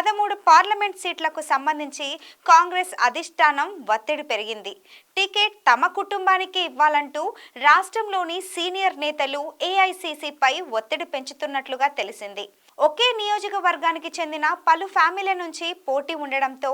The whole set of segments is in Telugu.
పదమూడు పార్లమెంట్ సీట్లకు సంబంధించి కాంగ్రెస్ అధిష్టానం ఒత్తిడి పెరిగింది. టికెట్ తమ కుటుంబానికి ఇవ్వాలంటూ రాష్ట్రంలోని సీనియర్ నేతలు ఏఐసిసిపై ఒత్తిడి పెంచుతున్నట్లుగా తెలిసింది. ఒకే నియోజకవర్గానికి చెందిన పలు ఫ్యామిలీల నుంచి పోటీ ఉండడంతో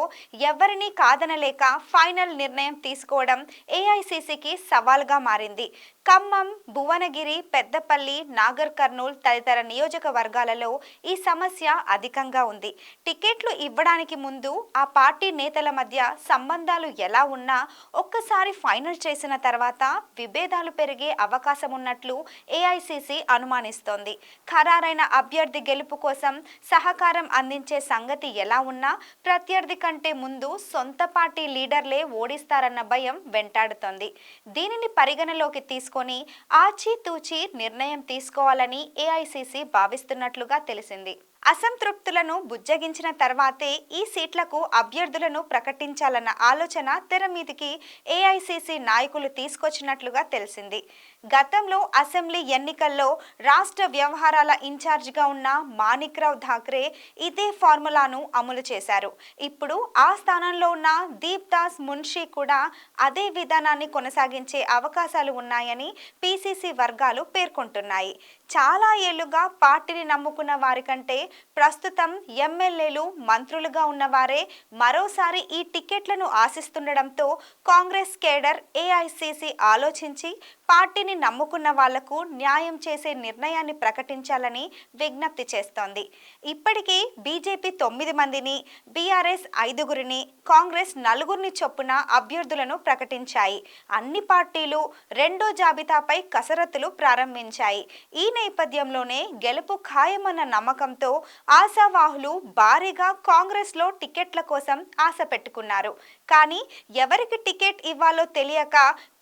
ఎవరినీ కాదనలేక ఫైనల్ నిర్ణయం తీసుకోవడం ఏఐసిసికి సవాల్గా మారింది. ఖమ్మం భువనగిరి పెద్దపల్లి నాగర్ కర్నూల్ తదితర నియోజకవర్గాలలో ఈ సమస్య అధికంగా ఉంది. టికెట్లు ఇవ్వడానికి ముందు ఆ పార్టీ నేతల మధ్య సంబంధాలు ఎలా ఉన్నా ఒక్క ఒక్కసారి ఫైనల్ చేసిన తర్వాత విభేదాలు పెరిగే అవకాశం ఉన్నట్లు ఏఐసిసి అనుమానిస్తోంది. ఖరారైన అభ్యర్థి గెలుపు కోసం సహకారం అందించే సంగతి ఎలా ఉన్నా ప్రత్యర్థి కంటే ముందు సొంత పార్టీ లీడర్లే ఓడిస్తారన్న భయం వెంటాడుతోంది. దీనిని పరిగణలోకి తీసుకొని ఆచితూచి నిర్ణయం తీసుకోవాలని ఏఐసిసి భావిస్తున్నట్లుగా తెలిసింది. అసంతృప్తులను బుజ్జగించిన తర్వాతే ఈ సీట్లకు అభ్యర్థులను ప్రకటించాలన్న ఆలోచన తెర మీదికి ఏఐసిసి నాయకులు తీసుకొచ్చినట్లుగా తెలిసింది. గతంలో అసెంబ్లీ ఎన్నికల్లో రాష్ట్ర వ్యవహారాల ఇన్ఛార్జిగా ఉన్న మాణిక్రావు ఠాక్రే ఇదే ఫార్ములాను అమలు చేశారు. ఇప్పుడు ఆ స్థానంలో ఉన్న దీప్ దాస్ మున్షీ కూడా అదే విధానాన్ని కొనసాగించే అవకాశాలు ఉన్నాయని పిసిసి వర్గాలు పేర్కొంటున్నాయి. చాలా ఏళ్ళుగా పార్టీని నమ్ముకున్న వారికంటే ప్రస్తుతం ఎమ్మెల్యేలు మంత్రులుగా ఉన్నవారే మరోసారి ఈ టికెట్లను ఆశిస్తుండడంతో కాంగ్రెస్ కేడర్ ఏఐసిసి ఆలోచించి పార్టీని నమ్ముకున్న వాళ్ళకు న్యాయం చేసే నిర్ణయాన్ని ప్రకటించాలని విజ్ఞప్తి చేస్తోంది. ఇప్పటికీ బీజేపీ తొమ్మిది మందిని బీఆర్ఎస్ ఐదుగురిని కాంగ్రెస్ నలుగురిని చొప్పున అభ్యర్థులను ప్రకటించాయి. అన్ని పార్టీలు రెండో జాబితాపై కసరత్తులు ప్రారంభించాయి. ఈ నేపథ్యంలోనే గెలుపు ఖాయమన్న నమ్మకంతో ఆశావాహులు భారీగా కాంగ్రెస్లో టికెట్ల కోసం ఆశ పెట్టుకున్నారు. కానీ ఎవరికి టికెట్ ఇవ్వాలో తెలియక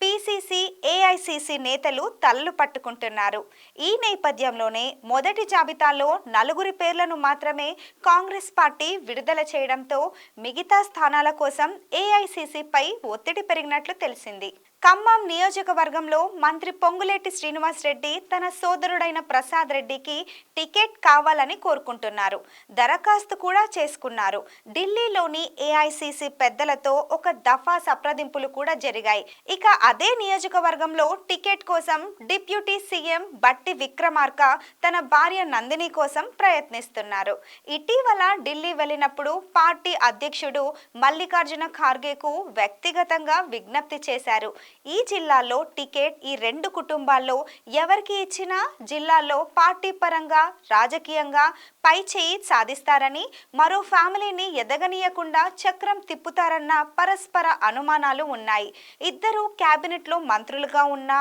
పిసిసి ఏఐసిసి నేతలు తలలు పట్టుకుంటున్నారు. ఈ నేపథ్యంలోనే మొదటి జాబితాలో నలుగురి పేర్లను మాత్రమే కాంగ్రెస్ పార్టీ విడుదల చేయడంతో మిగతా స్థానాల కోసం ఏఐసిసిపై ఒత్తిడి పెరిగినట్లు తెలిసింది. ఖమ్మం నియోజకవర్గంలో మంత్రి పొంగులేటి శ్రీనివాస్ రెడ్డి తన సోదరుడైన ప్రసాద్ రెడ్డికి టికెట్ కావాలని కోరుకుంటున్నారు. దరఖాస్తు కూడా చేసుకున్నారు. ఢిల్లీలోని ఏఐసిసి పెద్దలతో ఒక దఫా సంప్రదింపులు కూడా జరిగాయి. ఇక అదే నియోజకవర్గంలో టికెట్ కోసం డిప్యూటీ సీఎం బట్టి విక్రమార్క తన భార్య నందిని కోసం ప్రయత్నిస్తున్నారు. ఇటీవల ఢిల్లీ వెళ్ళినప్పుడు పార్టీ అధ్యక్షుడు మల్లికార్జున ఖార్గేకు వ్యక్తిగతంగా విజ్ఞప్తి చేశారు. ఈ జిల్లాలో టికెట్ ఈ రెండు కుటుంబాల్లో ఎవరికి ఇచ్చినా జిల్లాలో పార్టీ పరంగా రాజకీయంగా పై చేయి సాధిస్తారని మరో ఫ్యామిలీని ఎదగనీయకుండా చక్రం తిప్పుతారన్న పరస్పర అనుమానాలు ఉన్నాయి. ఇద్దరు కేబినెట్లో మంత్రులుగా ఉన్న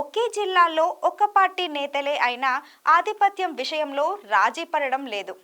ఒకే జిల్లాలో ఒక పార్టీ నేతలే అయినా ఆధిపత్యం విషయంలో రాజీ పడడం లేదు.